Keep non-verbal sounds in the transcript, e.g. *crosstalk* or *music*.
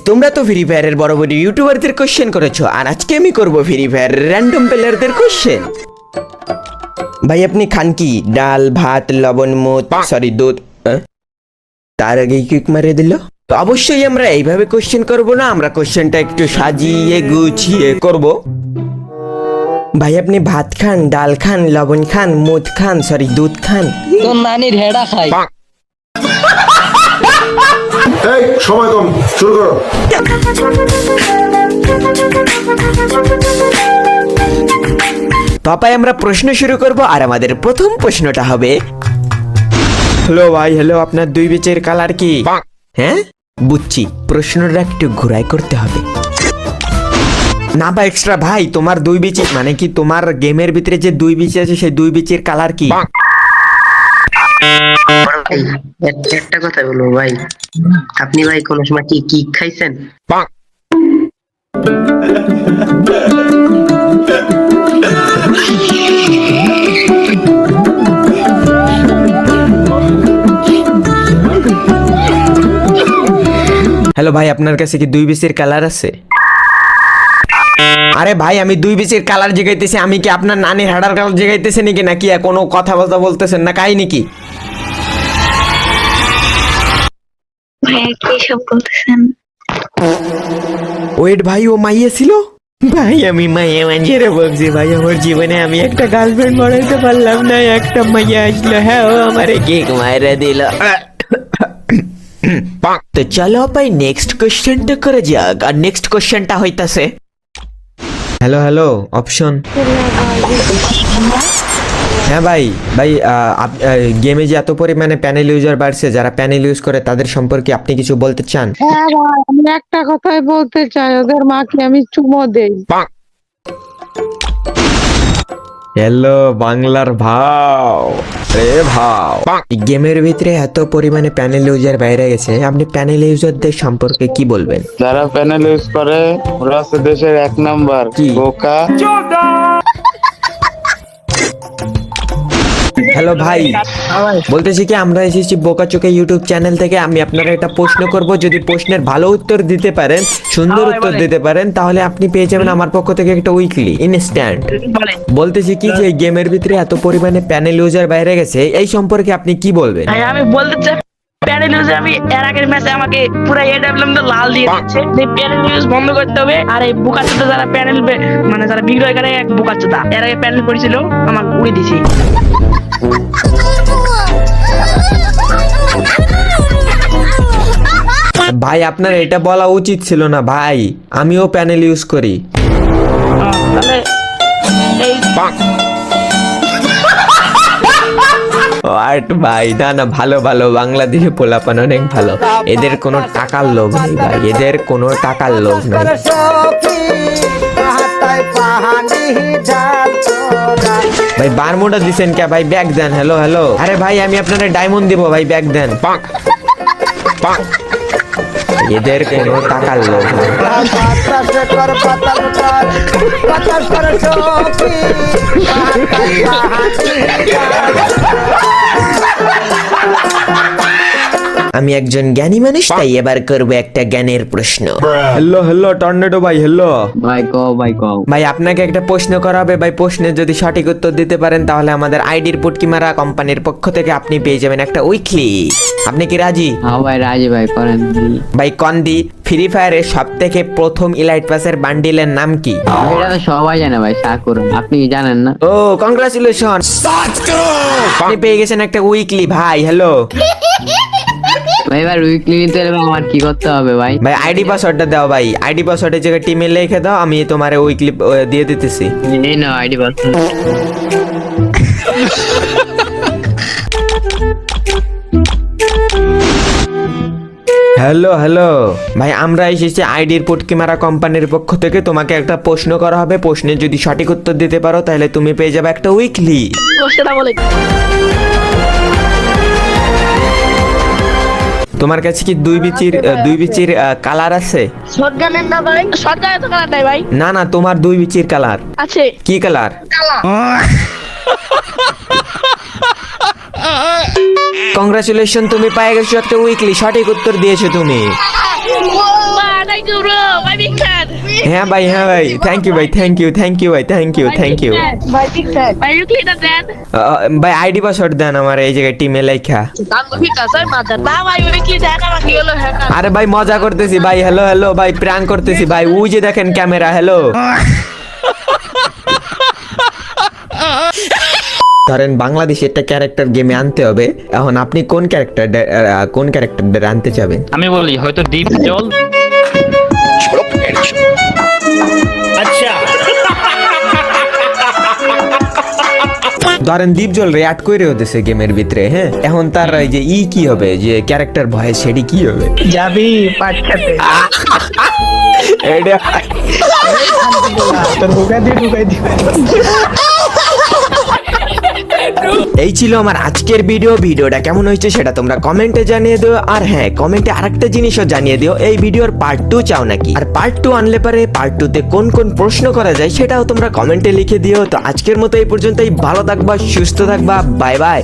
তোমরা তো ফ্রি ফায়ারের বড় বড় ইউটিউবারদের কোশ্চেন করেছ আর আজকে আমি করব ফ্রি ফায়ার র্যান্ডম প্লেয়ারদের কোশ্চেন ভাই আপনি খান কি? ডাল ভাত লবণ মুদ সরি দুধ তার আগে কিক মারে দিল? তো অবশ্যই আমরা এইভাবে কোশ্চেন করব না আমরা কোশ্চেনটা একটু সাজিয়ে গুছিয়ে করব। ভাই আপনি ভাত খান ডাল খান লবণ খান মুদ খান সরি দুধ খান। তোর নানির হেডা খাই এই সময় কম শুরু করো। তপায় আমরা প্রশ্ন শুরু করব আর আমাদের প্রথম প্রশ্নটা হবে। হ্যালো ভাই হ্যালো আপনার দুই বেচের কালার কি? হ্যাঁ? বুঝছি প্রশ্নটা একটু ঘুরাই করতে হবে। না বা এক্সট্রা ভাই তোমার দুই বিচি মানে কি তোমার গেমের ভিতরে যে দুই বিচি আছে সেই দুই বিচির কালার কি? একটা কথা বলব, ভাই। আপনি ভাই সময় কি কি খাইছেন? হ্যালো ভাই, আপনার কাছে কি দুই বিচির কালার আছে? আরে ভাই, আমি দুই বিচির কালার জিগাইতেছি, আমি কি আপনার নানি হাডার কালার জিগাইতেছি নাকি? নাকি কোনো কথা বলতে বলতেছেন না? কাই নাকি ভাইয়া কি সব বলতেছেন? ওয়েট ভাই ও মাইয়া ছিল? ভাই আমি মাইয়া মাঝেরে বলছি ভাই আমার জীবনে আমি একটা গার্লফ্রেন্ড বানাইতে পারলাম না একটা মাইয়া আসলো হ্যাঁ ও আমারে কেক মাইরা দিল। তো চলো ভাই নেক্সট কোশ্চেনটা করে যাক আর নেক্সট কোশ্চেনটা হইতাছে। হ্যালো হ্যালো অপশন হ্যাঁ ভাই ভাই গেমে যে এত পরিমাণে প্যানেল ইউজার বাড়ছে যারা প্যানেল ইউজ করে তাদের সম্পর্কে আপনি কিছু বলতে চান? হ্যাঁ ভাই আমি একটা কথাই বলতে চাই ওদের মাকে আমি চুমো দেই। হ্যালো বাংলার ভাও। রে ভাও। গেমের ভিতরে এত পরিমাণে প্যানেল ইউজার বাইরে গেছে আপনি প্যানেল ইউজারদের সম্পর্কে কি বলবেন? যারা প্যানেল ইউজ করে ওরা হচ্ছে দেশের এক নাম্বার কি? বোকা। হ্যালো ভাই। বলতেছি কি আমরা এসেছি বোকাচোকে ইউটিউব চ্যানেল থেকে। আমি আপনারা একটা প্রশ্ন করব। যদি প্রশ্নের ভালো উত্তর দিতে পারেন সুন্দর উত্তর দিতে পারেন তাহলে আপনি পেয়ে যাবেন আমার পক্ষ থেকে একটা উইকলি ইনস্ট্যান্ট বলতেছি কি যে গেমের ভিতরে এত পরিমাণে প্যানেল ইউজার বাইরে গেছে এই সম্পর্কে আপনি কি বলবেন? আমি বলতে চাই প্যানেল আমি এর আগের ম্যাচে আমাকে পুরো এ ডাবলাম তো লাল দিয়ে দিচ্ছে। এই প্যানেল নিউজ বন্ধ করতে হবে আর এই বুকাচোদা যারা প্যানেল মানে যারা বিক্রয় করে এক বুকাচোদা এর আগে প্যানেল করেছিল আমার উড়ে দিছি ভাই আপনার এটা বলা উচিত ছিল না ভাই। আমিও প্যানেল ইউজ করি। আহ, তাহলে এই আর্ট ভাই? না না ভালো ভালো। বাংলাদেশে পোলাপান অনেক ভালো। এদের কোনো টাকার লোভ নেই ভাই। এদের কোনো টাকার লোভ নেই। ভাই বারমুডা দিছেন কে? ভাই ব্যাগ দেন। হ্যালো হ্যালো আরে ভাই আমি আপনার ডায়মন্ড দিব ভাই ব্যাগ দেন। এদের কোনো টাকার লোভ নেই। আমি একজন জ্ঞানী মানুষ তাই এবার করব একটা জ্ঞানের প্রশ্ন। হ্যালো হ্যালো টর্নেডো ভাই হ্যালো ভাই কও ভাই কও। ভাই আপনাকে একটা প্রশ্ন করা হবে। ভাই প্রশ্নের যদি সঠিক উত্তর দিতে পারেন তাহলে আমাদের আইডির পুটকিমারা কোম্পানির পক্ষ থেকে আপনি পেয়ে যাবেন একটা উইকলি। আপনি কি রাজি? হ্যাঁ ভাই রাজি ভাই করেন। ভাই কন্দি ফ্রি ফায়ারের সব থেকে প্রথম ইলাইট পাসের বান্ডিলের নাম কি? এটা তো সবাই জানে ভাই সাকুর। আপনি কি জানেন না? ও কংগ্রাচুলেশন আপনি পেয়ে গেছেন একটা উইকলি ভাই হ্যালো *laughs* ভাই এবার উইকলি নিতে হলে আমার কি করতে হবে ভাই? ভাই আইডি পাসওয়ার্ডটা দাও ভাই। আইডি পাসওয়ার্ডের জায়গায় টিমে লিখে দাও আমি তোমার উইকলি দিয়ে দিতেছি। এই না আইডি পাস হ্যালো হ্যালো ভাই আমরা এসেছি আইডির পুটকিমারা কোম্পানির পক্ষ থেকে। তোমাকে একটা প্রশ্ন করা হবে। প্রশ্নের যদি সঠিক উত্তর দিতে পারো তাহলে তুমি পেয়ে যাবে একটা উইকলি তোমার কাছে কি দুই বিচির দুই বিচির কালার আছে? শটগানের না ভাই? শটগানের তো কালার নাই ভাই। না না তোমার দুই বিচির কালার। আছে। কি কালার? কংগ্রাচুলেশন তুমি পেয়ে গেছো একটা উইকলি সঠিক উত্তর দিয়েছ তুমি। হ্যাঁ ভাই হ্যাঁ ভাই। থ্যাংক ইউ ভাই থ্যাংক ইউ থ্যাংক ইউ ভাই থ্যাংক ইউ থ্যাংক ইউ ভাই আইডি পাসওয়ার্ড দেন আমার এই জায়গায় টিমে লেখা। আরে ভাই মজা করতেছি ভাই। হ্যালো হ্যালো ভাই প্র্যাঙ্ক করতেছি ভাই। ওই যে দেখেন ক্যামেরা হ্যালো ধরেন বাংলাদেশে একটা ক্যারেক্টার গেমে আনতে হবে। এখন আপনি কোন ক্যারেক্টার কোন ক্যারেক্টার আনতে চাবেন? আমি বলি হয়তো ডিপ জল ধরেন দীপজল রে অ্যাড করে হতেছে গেমের ভিতরে হ্যাঁ? এখন তার এই যে ই কি হবে? যে ক্যারেক্টার ভয়ে সেটি কি হবে? যাবি এটা তোর বুকা দিয়ে ঢুকাই দিবে এই ছিল আমার আজকের ভিডিও ভিডিওটা কেমন হয়েছে সেটা তোমরা কমেন্টে জানিয়ে দিও। আর হ্যাঁ কমেন্টে আরেকটা জিনিসও জানিয়ে দিও। এই ভিডিওর পার্ট টু চাও নাকি? আর পার্ট টু আনলে পারে পার্ট টু তে কোন কোন প্রশ্ন করা যায় সেটাও তোমরা কমেন্টে লিখে দিও। তো আজকের মতো এই পর্যন্তই। ভালো থাকবা, সুস্থ থাকবা। Bye bye